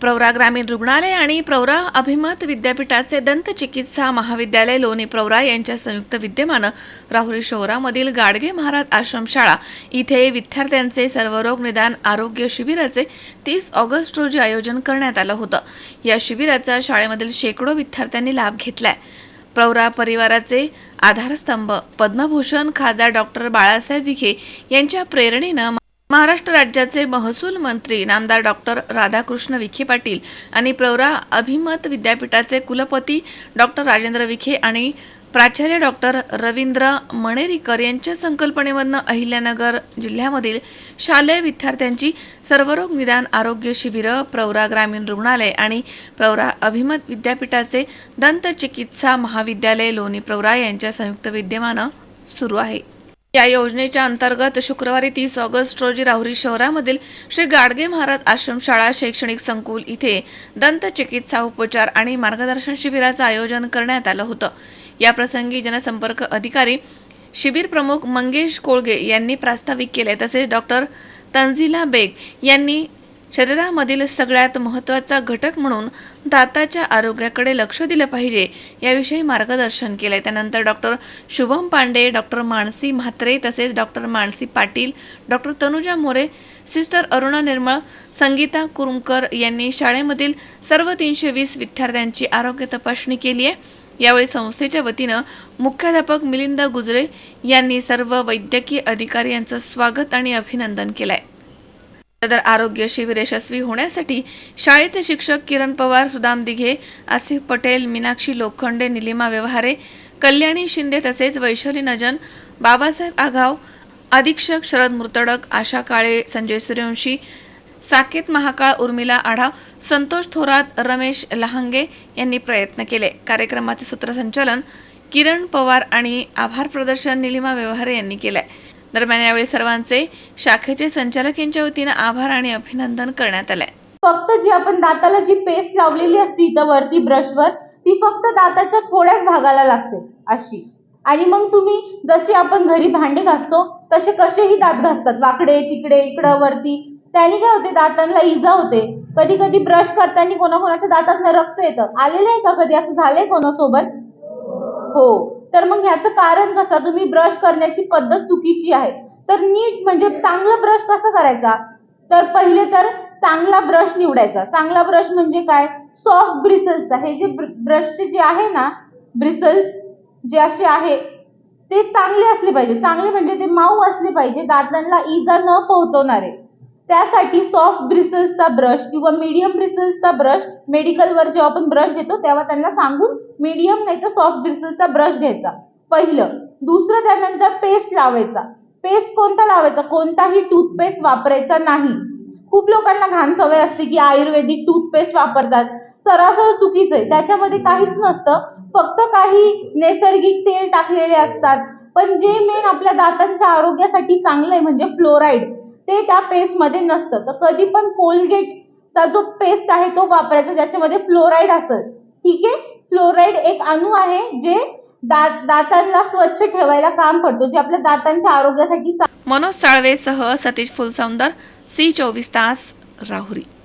प्रवरा ग्रामीण रुग्णालय आणि प्रवरा अभिमत विद्यापीठाचे दंत चिकित्सा महाविद्यालय लोणी प्रवरा यांच्या संयुक्त विद्यमानं राहुरी शहरामधील गाडगे महाराज आश्रमशाळा इथे विद्यार्थ्यांचे सर्व रोग निदान आरोग्य शिबिराचे तीस ऑगस्ट रोजी आयोजन करण्यात आलं होतं. या शिबिराचा शाळेमधील शेकडो विद्यार्थ्यांनी लाभ घेतलाय. प्रवरा परिवाराचे आधारस्तंभ पद्मभूषण खासदार डॉक्टर बाळासाहेब विखे यांच्या प्रेरणेनं महाराष्ट्र राज्याचे महसूल मंत्री नामदार डॉक्टर राधाकृष्ण विखे पाटील आणि प्रवरा अभिमत विद्यापीठाचे कुलपती डॉक्टर राजेंद्र विखे आणि प्राचार्य डॉक्टर रवींद्र मणेरीकर यांच्या संकल्पनेमधनं अहिल्यानगर जिल्ह्यामधील शालेय विद्यार्थ्यांची सर्वरोग निदान आरोग्य शिबिरं प्रवरा ग्रामीण रुग्णालय आणि प्रवरा अभिमत विद्यापीठाचे दंत चिकित्सा महाविद्यालय लोणी प्रवरा यांच्या संयुक्त विद्यमानं सुरू आहे. या योजनेच्या अंतर्गत शुक्रवारी तीस ऑगस्ट रोजी राहुरी शहरामधील श्री गाडगे महाराज आश्रमशाळा शैक्षणिक संकुल इथे दंत चिकित्सा उपचार आणि मार्गदर्शन शिबिराचं आयोजन करण्यात आलं होतं. या प्रसंगी जनसंपर्क अधिकारी शिबिर प्रमुख मंगेश कोळगे यांनी प्रास्ताविक केले तसेच डॉक्टर तंझिला बेग यांनी शरीरामधील सगळ्यात महत्त्वाचा घटक म्हणून दाताच्या आरोग्याकडे लक्ष दिलं पाहिजे याविषयी मार्गदर्शन केलंय. त्यानंतर डॉक्टर शुभम पांडे डॉक्टर मानसी म्हात्रे तसेच doctor Mansi Patil doctor Tanuja More sister Aruna Nirmal Sangita Kurumkar यांनी शाळेमधील सर्व तीनशे वीस विद्यार्थ्यांची आरोग्य तपासणी केली आहे. यावेळी संस्थेच्या वतीनं मुख्याध्यापक मिलिंद गुजरे यांनी सर्व वैद्यकीय अधिकारी यांचं स्वागत आणि अभिनंदन केलं आहे सदर आरोग्य शिबिर यशस्वी होण्यासाठी शाळेचे शिक्षक किरण पवार सुदाम दिघे आसिफ पटेल मीनाक्षी लोखंडे निलिमा व्यवहारे कल्याणी शिंदे तसेच वैशाली नजन बाबासाहेब आघाव अधीक्षक शरद मुर्तडक आशा काळे संजय सूर्यवंशी साकेत महाकाळ उर्मिला आढाव संतोष थोरात रमेश लहांगे यांनी प्रयत्न केले. कार्यक्रमाचे सूत्रसंचालन किरण पवार आणि आभार प्रदर्शन निलिमा व्यवहारे यांनी केलंय. दरम्यान यावेळी सर्वांचे शाखेचे संचालक यांच्या वतीनं आभार आणि अभिनंदन करण्यात आलंय. फक्त जी आपण दाताला जी पेस्ट लावलेली असते इथं वरती ब्रशवर ती फक्त दाताच्या थोड्याच भागाला लागते अशी. आणि मग तुम्ही जशी आपण घरी भांडे घासतो तसे कसेही दात घासतात. वाकडे तिकडे इकडं वरती. त्याने काय होते? दातांना इजा होते. कधी कधी ब्रश करताना कोणाकोणाच्या दातातनं रक्त येतं. आलेलं आहे का कधी? असं झालंय कोणासोबत? हो. तर मग ह्याचं कारण कसं? तुम्ही ब्रश करण्याची पद्धत चुकीची आहे. तर नीट म्हणजे चांगला ब्रश कसा करायचा? तर पहिले तर चांगला ब्रश निवडायचा. चांगला ब्रश म्हणजे काय? सॉफ्ट ब्रिसल्सचा हे जे ब्रशचे जे आहे ना ब्रिसल्स जे असे आहे ते चांगले असले पाहिजे. चांगले म्हणजे ते माऊ असले पाहिजे. दातांना इजा न पोहोचवणारे. त्यासाठी सॉफ्ट ब्रिसल्सचा ब्रश किंवा मीडियम ब्रिसल्सचा ब्रश मेडिकलवर जेव्हा आपण ब्रश घेतो तेव्हा त्यांना सांगून मीडियम नाही तर सॉफ्ट ब्रिसल्सचा ब्रश घ्यायचा. पहिलं. दुसरं त्यानंतर पेस्ट लावायचा. पेस्ट कोणता लावायचा? कोणताही टूथपेस्ट वापरायचा नाही. खूप लोकांना घाण सवय असते की आयुर्वेदिक टूथपेस्ट वापरतात. सरासर चुकीचं आहे. त्याच्यामध्ये काहीच नसतं. फक्त काही नैसर्गिक तेल टाकलेले असतात. पण जे मेन आपल्या दातांच्या आरोग्यासाठी चांगलं आहे म्हणजे फ्लोराईड ते त्या पेस्टमध्ये नसतं. तर कधी पण कोलगेटचा जो पेस्ट आहे तो वापरायचा ज्याच्यामध्ये फ्लोराईड असेल. ठीक आहे? फ्लोराईड एक अणू आहे जे दात दातांना स्वच्छ ठेवायला काम पडतो जे आपल्या दातांच्या आरोग्यासाठी मनोज साळवेसह सतीश फुलसौंदर सी चोवीस तास राहुरी.